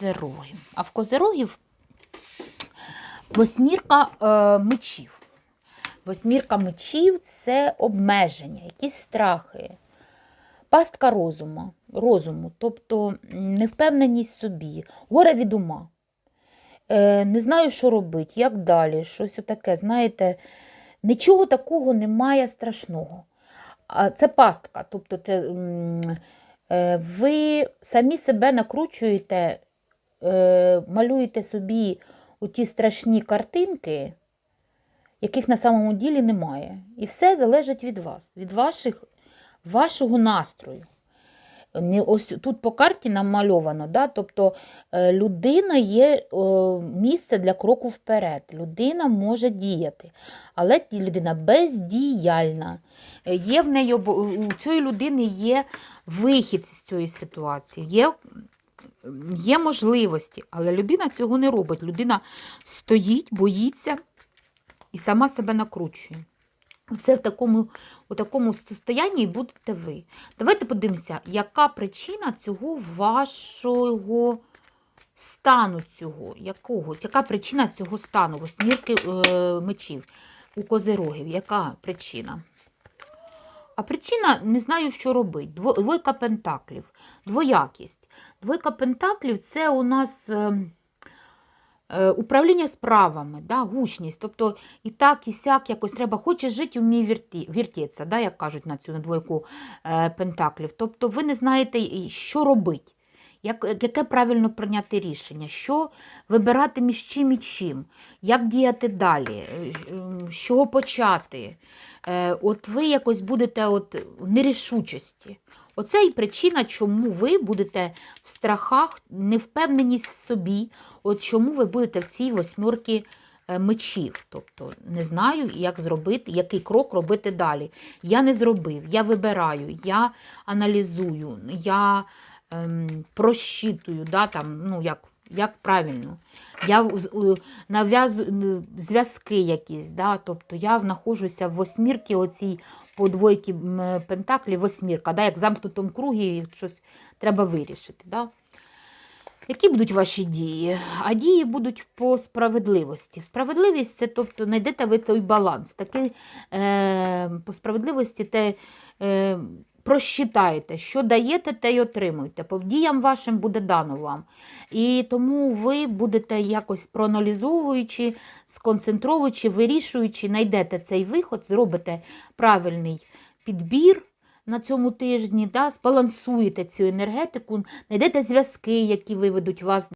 козероги. А в козерогів восьмірка е, мечів. Восьмірка мечів це обмеження, якісь страхи, пастка розуму, розуму тобто невпевненість собі, горе від ума. Е, не знаю, що робити, як далі, щось таке, знаєте, нічого такого немає страшного. А Це пастка, тобто це, е, ви самі себе накручуєте, е, малюєте собі у ті страшні картинки, яких на самому ділі немає. І все залежить від вас, від ваших, вашого настрою. Ось тут по карті намальовано, да? тобто е, людина є місце для кроку вперед. Людина може діяти, але людина бездіяльна. Е, Є в неї у цієї людини є вихід з цієї ситуації, є, є можливості, але людина цього не робить. Людина стоїть, боїться і сама себе накручує. Це в такому, у такому состоянні будете ви. Давайте подивимося, яка причина цього вашого стану цього, якогось, яка причина цього стану, восьмірки е, мечів у козирогів, яка причина? А причина не знаю, що робити. Двойка пентаклів, двоякість. Двойка пентаклів це у нас е, е, управління справами, да, гучність. Тобто і так, і сяк якось треба, хоче жити, вміє вірті, віртіться, да, як кажуть на цю двойку е, пентаклів. Тобто ви не знаєте, що робити. Як, яке правильно прийняти рішення, що вибирати між чим і чим, як діяти далі, е, з чого почати. Е, От ви якось будете от в нерішучості. Оце і причина, чому ви будете в страхах, невпевненість в собі, от чому ви будете в цій восьмірці е, мечів. Тобто не знаю, як зробити, який крок робити далі. Я не зробив, я вибираю, я аналізую, я ем, просчитую, да, там, ну, як, як правильно. Я нав'язую зв'язки якісь, да, тобто я знаходжуся в восьмірці оцій по двойки м, пентаклі восьмірка, да, як в замкнутому кругі щось треба вирішити. Да. Які будуть ваші дії? А дії будуть по справедливості. Справедливість це, тобто, знайдете ви той баланс. Такий, е, по справедливості те е, просчитаєте, що даєте, те й отримуєте. По діям вашим буде дано вам. І тому ви будете якось проаналізовуючи, сконцентровуючи, вирішуючи, знайдете цей виход, зробите правильний підбір на цьому тижні, да, збалансуєте цю енергетику, знайдете зв'язки, які виведуть вас